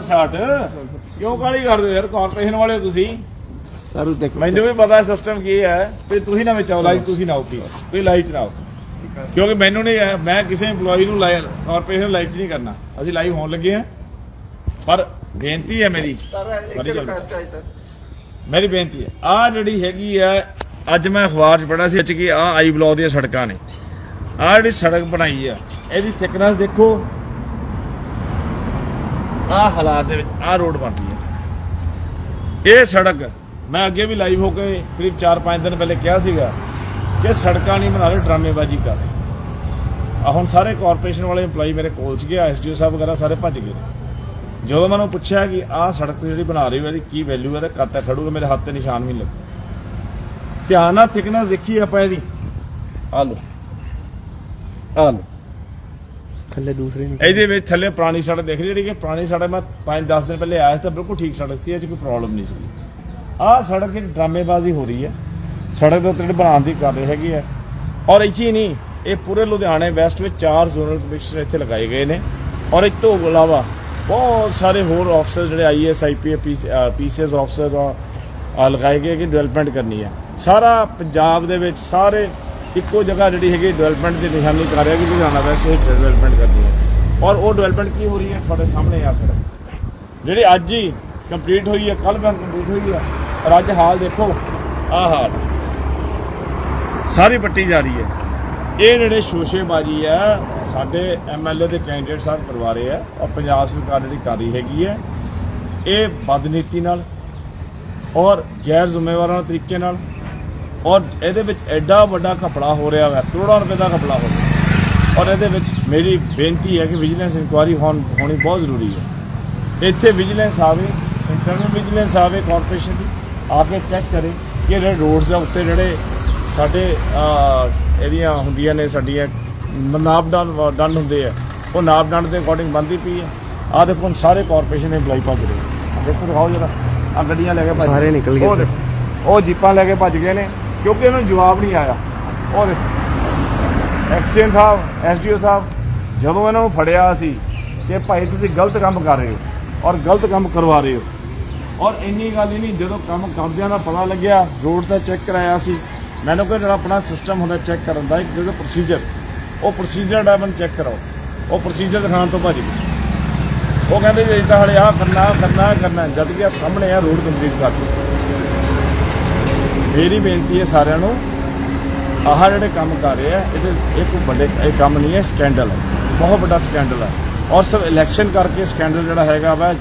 Start ਕਿਉਂ ਕਾਲੀ ਕਰਦੇ ਹੋ ਯਾਰ? ਕਾਰਪੋਰੇਸ਼ਨ ਵਾਲੇ ਹੋ ਤੁਸੀਂ। ਸਰ ਦੇਖੋ ਮੈਨੂੰ ਵੀ ਪਤਾ ਸਿਸਟਮ ਕੀ ਹੈ। ਤੇ ਤੁਸੀਂ ਨਾ ਵਿੱਚ ਆਓ ਲਾਈਵ ਤੁਸੀਂ ਨਾ ਆਓ ਪਲੀਜ਼ ਤੁਸੀਂ ਲਾਈਵ ਚ ਨਾ ਆਓ। ਕਿਉਂਕਿ ਮੈਨੂੰ ਨਹੀਂ ਹੈ, ਮੈਂ ਕਿਸੇ EMPLOYE ਨੂੰ ਲਾਈਵ ਕਾਰਪੋਰੇਸ਼ਨ ਲਾਈਵ ਚ ਨਹੀਂ ਕਰਨਾ। ਅਸੀਂ ਲਾਈਵ ਹੋਣ ਲੱਗੇ ਹਾਂ। ਪਰ ਬੇਨਤੀ ਹੈ ਮੇਰੀ। ਬੜੀ ਗੱਲ ਹੈ। ਮੇਰੀ ਬੇਨਤੀ ਹੈ। ਆ ਜਿਹੜੀ ਹੈਗੀ ਹੈ ਅੱਜ ਮੈਂ ਅਖਬਾਰ 'ਚ ਪੜਿਆ ਸੀ ਅੱਜ ਕਿ ਆ ਆਈ ਬਲੌਕ ਦੀਆਂ ਸੜਕਾਂ ਨੇ। ਆ ਜਿਹੜੀ ਸੜਕ ਬਣਾਈ ਆ ਇਹਦੀ ਥਿਕਨੈਸ ਦੇਖੋ। ਆ ਹਾਲਾਤ ਦੇ ਵਿੱਚ ਆ ਰੋਡ ਬਣਦੀ ਹੈ। ਇਹ ਸੜਕ, ਮੈਂ ਅੱਗੇ ਵੀ ਲਾਈਵ ਹੋ ਕੇ ਕਰੀਬ 4-5 ਦਿਨ ਪਹਿਲੇ ਕਿਹਾ ਸੀਗਾ ਕਿ ਸੜਕਾਂ ਨਹੀਂ ਬਣਾ ਰਹੇ, ਡਰਾਮੇਬਾਜ਼ੀ ਕਰ ਰਹੇ। ਆ ਹੁਣ ਸਾਰੇ ਕਾਰਪੋਰੇਸ਼ਨ ਵਾਲੇ EMPLOYE ਮੇਰੇ ਕੋਲ ਸੀਗੇ ਐਸਡੀਓ ਸਾਹਿਬ ਵਗੈਰਾ ਸਾਰੇ ਭੱਜ ਗਏ। ਜਦੋਂ ਮੈਨੂੰ ਪੁੱਛਿਆ ਕਿ ਆਹ ਸੜਕ ਜਿਹੜੀ ਬਣਾ ਰਹੀ ਹੋ, ਇਹਦੀ ਕੀ ਵੈਲਿਊ ਹੈ, ਤੇ ਕਦ ਤੱਕ ਖੜੂਗਾ, ਮੇਰੇ ਹੱਥ ਤੇ ਨਿਸ਼ਾਨ ਵੀ ਨਹੀਂ ਲੱਗੇ ਧਿਆਨ ਨਾਲ ਥਿਕਨੈਸ ਦੇਖੀ ਆਪਾਂ ਇਹਦੀ। ਆ ਲੋ ਆ ਲੋ ਥੱਲੇ ਦੂਸਰੇ ਨੂੰ ਇਹਦੇ ਵਿੱਚ ਥੱਲੇ ਪੁਰਾਣੀ ਸੜਕ ਦੇਖ ਰਹੀ ਜਿਹੜੀ ਕਿ ਪੁਰਾਣੀ ਸੜਕ ਮੈਂ 5-10 ਦਿਨ ਪਹਿਲੇ ਆਇਆ ਸੀ ਤਾਂ ਬਿਲਕੁਲ ਠੀਕ ਸੜਕ ਸੀ, ਇਹ 'ਚ ਕੋਈ ਪ੍ਰੋਬਲਮ ਨਹੀਂ ਸੀ। ਆਹ ਸੜਕ ਦੀ ਡਰਾਮੇਬਾਜ਼ੀ ਹੋ ਰਹੀ ਹੈ, ਸੜਕ ਦੇ ਉੱਤੇ ਬਣਾਉਣ ਦੀ ਕਰ ਰਹੇ ਹੈਗੀ ਹੈ। ਔਰ ਇੱਥੇ ਹੀ ਨਹੀਂ, ਇਹ ਪੂਰੇ ਲੁਧਿਆਣੇ ਵੈਸਟ ਵਿੱਚ ਚਾਰ ਜ਼ੋਨਲ ਕਮਿਸ਼ਨਰ ਇੱਥੇ ਲਗਾਏ ਗਏ ਨੇ। ਔਰ ਇਸ ਤੋਂ ਇਲਾਵਾ ਬਹੁਤ ਸਾਰੇ ਹੋਰ ਆਫਸਰ ਜਿਹੜੇ ਆਈਐਸ ਆਈਪੀਐਸ ਪੀਸੀਐਸ ਆਫਸਰ ਲਗਾਏ ਗਏ ਕਿ ਡਿਵੈਲਪਮੈਂਟ ਕਰਨੀ ਹੈ। ਸਾਰਾ ਪੰਜਾਬ ਦੇ ਵਿੱਚ ਸਾਰੇ ਇੱਕੋ ਜਗ੍ਹਾ ਜਿਹੜੀ ਹੈਗੀ ਡਿਵੈਲਪਮੈਂਟ ਦੀ ਨਿਸ਼ਾਨੀ ਕਰ ਰਿਹਾ ਕਿ ਲੁਧਿਆਣਾ ਵੈਸਟ ਇਹ ਡਿਵੈਲਪਮੈਂਟ ਕਰਨੀ ਹੈ। ਔਰ ਉਹ ਡਿਵੈਲਪਮੈਂਟ ਕੀ ਹੋ ਰਹੀ ਹੈ? ਤੁਹਾਡੇ ਸਾਹਮਣੇ ਆ ਫਿਰ। ਜਿਹੜੀ ਅੱਜ ਹੀ ਕੰਪਲੀਟ ਹੋਈ ਹੈ ਕੱਲ ਮੈਂ ਕੰਪਲੀਟ ਹੋਈ ਹੈ, ਔਰ ਅੱਜ ਹਾਲ ਦੇਖੋ। ਆਹ ਹਾਲ। ਸਾਰੀ ਪੱਟੀ ਜਾ ਰਹੀ ਹੈ। ਇਹ ਜਿਹੜੇ ਸ਼ੋਸ਼ੇਬਾਜ਼ੀ ਆ ਸਾਡੇ ਐਮਐਲਏ ਦੇ ਕੈਂਡੀਡੇਟ ਸਾਹਿਬ ਕਰਵਾ ਰਹੇ ਆ ਔਰ ਪੰਜਾਬ ਸਰਕਾਰ ਜਿਹੜੀ ਕਰ ਰਹੀ ਹੈਗੀ ਹੈ, ਇਹ ਬਦਨੀਤੀ ਨਾਲ ਔਰ ਗੈਰ ਜ਼ਿੰਮੇਵਾਰਾਨਾ ਤਰੀਕੇ ਨਾਲ ਔਰ ਇਹਦੇ ਵਿੱਚ ਐਡਾ ਵੱਡਾ ਘਪਲਾ ਹੋ ਰਿਹਾ ਹੈ ਕਰੋੜਾਂ ਰੁਪਏ ਦਾ ਘਪਲਾ ਹੋ ਰਿਹਾ। ਔਰ ਇਹਦੇ ਵਿੱਚ ਮੇਰੀ ਬੇਨਤੀ ਹੈ ਕਿ ਵਿਜੀਲੈਂਸ ਇਨਕੁਆਇਰੀ ਹੋਣ ਹੋਣੀ ਬਹੁਤ ਜ਼ਰੂਰੀ ਹੈ। ਇੱਥੇ ਵਿਜੀਲੈਂਸ ਆਵੇ ਇੰਟਰਨਲ ਵਿਜੀਲੈਂਸ ਆਵੇ ਕਾਰਪੋਰੇਸ਼ਨ ਦੀ ਆ ਕੇ ਚੈੱਕ ਕਰੇ ਕਿ ਜਿਹੜੇ ਰੋਡਸ ਦੇ ਉੱਤੇ ਜਿਹੜੇ ਸਾਡੇ ਇਹਦੀਆਂ ਹੁੰਦੀਆਂ ਨੇ ਸਾਡੀਆਂ ਨਾਪਡਾਨ ਡਨ ਹੁੰਦੇ ਆ ਉਹ ਨਾਪਡਾਨ ਦੇ ਅਕੋਰਡਿੰਗ ਬੰਦੀ ਪਈ ਹੈ ਆ ਦੇਖੋ ਹੁਣ ਸਾਰੇ ਕਾਰਪੋਰੇਸ਼ਨ EMPLOYE ਭੱਜ ਰਹੇ ਦੇਖੋ ਦਿਖਾਓ ਜਰਾ। ਆ ਗੱਡੀਆਂ ਲੈ ਕੇ ਭੱਜ ਸਾਰੇ ਨਿਕਲ ਗਏ। ਉਹ ਜੀਪਾਂ ਲੈ ਕੇ ਭੱਜ ਗਏ ਨੇ। ਕਿਉਂਕਿ ਇਹਨਾਂ ਨੂੰ ਜਵਾਬ ਨਹੀਂ ਆਇਆ। ਔਰ ਦੇਖੋ। ਐਕਸੀਅਨ ਸਾਹਿਬ, ਐਸਡੀਓ ਸਾਹਿਬ, ਜਦੋਂ ਇਹਨਾਂ ਨੂੰ ਫੜਿਆ ਸੀ ਕਿ ਭਾਈ ਤੁਸੀਂ ਗਲਤ ਕੰਮ ਕਰ ਰਹੇ ਹੋ ਔਰ ਗਲਤ ਕੰਮ ਕਰਵਾ ਰਹੇ ਹੋ। ਔਰ ਇੰਨੀ ਗੱਲ ਹੀ ਨਹੀਂ, ਜਦੋਂ ਕੰਮ ਕਰਦਿਆਂ ਦਾ ਪਤਾ ਲੱਗਿਆ, ਰੋਡ ਦਾ ਚੈੱਕ ਕਰਾਇਆ ਸੀ, ਮੈਨੂੰ ਕੋਈ ਜਿਹੜਾ ਆਪਣਾ ਸਿਸਟਮ ਹੁੰਦਾ ਚੈੱਕ ਕਰਨ ਦਾ, ਇੱਕ ਜਿਹੜਾ ਪ੍ਰੋਸੀਜਰ ਉਹ ਪ੍ਰੋਸੀਜਰ ਦਾ ਮੈਨੂੰ ਚੈੱਕ ਕਰਾਓ। ਉਹ ਪ੍ਰੋਸੀਜਰ ਦਿਖਾਉਣ ਤੋਂ ਭੱਜ। ਗਏ ਉਹ ਕਹਿੰਦੇ ਜੀ ਤਾਂ ਹਲੇ ਆਹ ਕਰਨਾ ਕਰਨਾ ਕਰਨਾ, ਜਦ ਕਿ ਸਾਹਮਣੇ ਆ ਰੋਡ ਕੰਪਲੀਟ ਕਰ ਦਿੱਤੀ। ਮੇਰੀ ਬੇਨਤੀ ਹੈ ਸਾਰਿਆਂ ਨੂੰ, ਆਹ ਜਿਹੜੇ ਕੰਮ ਕਰ ਰਹੇ ਆ, ਇਹਦੇ ਇਹ ਕੋਈ ਵੱਡੇ ਇਹ ਕੰਮ ਨਹੀਂ ਹੈ ਸਕੈਂਡਲ ਹੈ। ਬਹੁਤ ਵੱਡਾ ਸਕੈਂਡਲ ਹੈ। ਔਰ ਸਿਰਫ ਇਲੈਕਸ਼ਨ ਕਰਕੇ ਸਕੈਂਡਲ ਜਿਹੜਾ ਹੈਗਾ ਵਾ